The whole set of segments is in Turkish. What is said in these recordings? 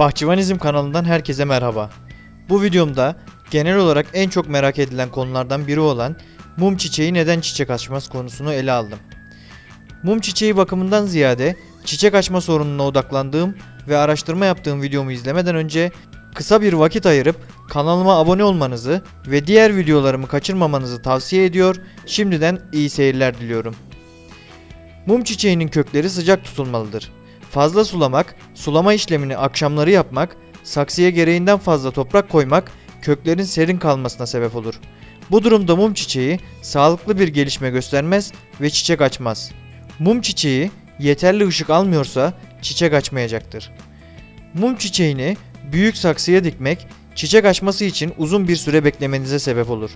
Bahçıvanizm kanalından herkese merhaba. Bu videomda genel olarak en çok merak edilen konulardan biri olan mum çiçeği neden çiçek açmaz konusunu ele aldım. Mum çiçeği bakımından ziyade çiçek açma sorununa odaklandığım ve araştırma yaptığım videomu izlemeden önce kısa bir vakit ayırıp kanalıma abone olmanızı ve diğer videolarımı kaçırmamanızı tavsiye ediyor. Şimdiden iyi seyirler diliyorum. Mum çiçeğinin kökleri sıcak tutulmalıdır. Fazla sulamak, sulama işlemini akşamları yapmak, saksıya gereğinden fazla toprak koymak köklerin serin kalmasına sebep olur. Bu durumda mum çiçeği sağlıklı bir gelişme göstermez ve çiçek açmaz. Mum çiçeği yeterli ışık almıyorsa çiçek açmayacaktır. Mum çiçeğini büyük saksıya dikmek çiçek açması için uzun bir süre beklemenize sebep olur.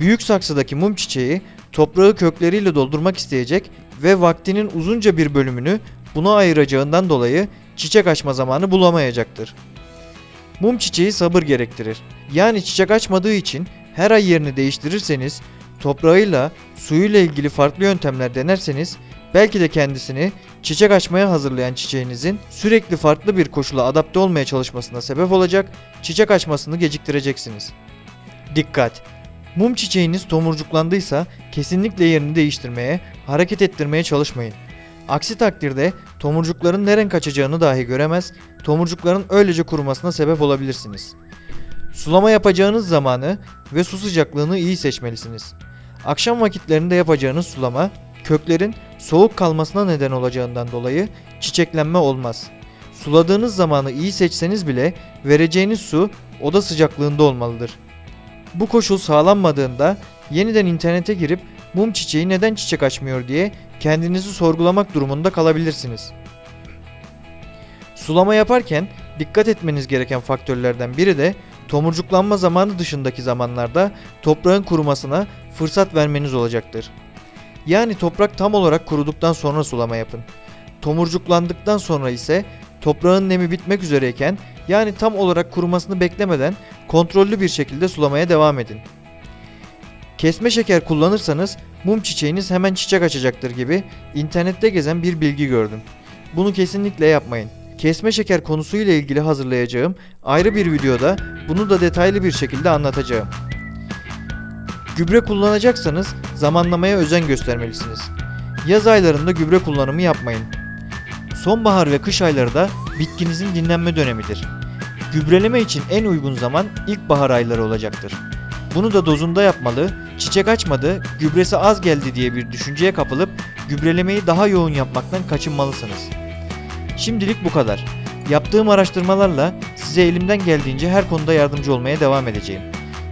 Büyük saksıdaki mum çiçeği toprağı kökleriyle doldurmak isteyecek ve vaktinin uzunca bir bölümünü buna ayıracağından dolayı çiçek açma zamanı bulamayacaktır. Mum çiçeği sabır gerektirir. Yani çiçek açmadığı için her ay yerini değiştirirseniz, toprağıyla, suyuyla ilgili farklı yöntemler denerseniz belki de kendisini çiçek açmaya hazırlayan çiçeğinizin sürekli farklı bir koşula adapte olmaya çalışmasına sebep olacak, çiçek açmasını geciktireceksiniz. Dikkat! Mum çiçeğiniz tomurcuklandıysa kesinlikle yerini değiştirmeye, hareket ettirmeye çalışmayın. Aksi takdirde tomurcukların neren kaçacağını dahi göremez, tomurcukların öylece kurumasına sebep olabilirsiniz. Sulama yapacağınız zamanı ve su sıcaklığını iyi seçmelisiniz. Akşam vakitlerinde yapacağınız sulama, köklerin soğuk kalmasına neden olacağından dolayı çiçeklenme olmaz. Suladığınız zamanı iyi seçseniz bile vereceğiniz su oda sıcaklığında olmalıdır. Bu koşul sağlanmadığında yeniden internete girip mum çiçeği neden çiçek açmıyor diye kendinizi sorgulamak durumunda kalabilirsiniz. Sulama yaparken dikkat etmeniz gereken faktörlerden biri de tomurcuklanma zamanı dışındaki zamanlarda toprağın kurumasına fırsat vermeniz olacaktır. Yani toprak tam olarak kuruduktan sonra sulama yapın. Tomurcuklandıktan sonra ise toprağın nemi bitmek üzereyken yani tam olarak kurumasını beklemeden kontrollü bir şekilde sulamaya devam edin. Kesme şeker kullanırsanız mum çiçeğiniz hemen çiçek açacaktır gibi internette gezen bir bilgi gördüm. Bunu kesinlikle yapmayın. Kesme şeker konusuyla ilgili hazırlayacağım ayrı bir videoda bunu da detaylı bir şekilde anlatacağım. Gübre kullanacaksanız zamanlamaya özen göstermelisiniz. Yaz aylarında gübre kullanımı yapmayın. Sonbahar ve kış ayları da bitkinizin dinlenme dönemidir. Gübreleme için en uygun zaman ilkbahar ayları olacaktır. Bunu da dozunda yapmalı, çiçek açmadı, gübresi az geldi diye bir düşünceye kapılıp gübrelemeyi daha yoğun yapmaktan kaçınmalısınız. Şimdilik bu kadar. Yaptığım araştırmalarla size elimden geldiğince her konuda yardımcı olmaya devam edeceğim.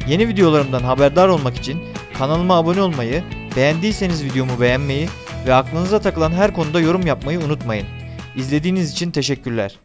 Yeni videolarımdan haberdar olmak için kanalıma abone olmayı, beğendiyseniz videomu beğenmeyi ve aklınıza takılan her konuda yorum yapmayı unutmayın. İzlediğiniz için teşekkürler.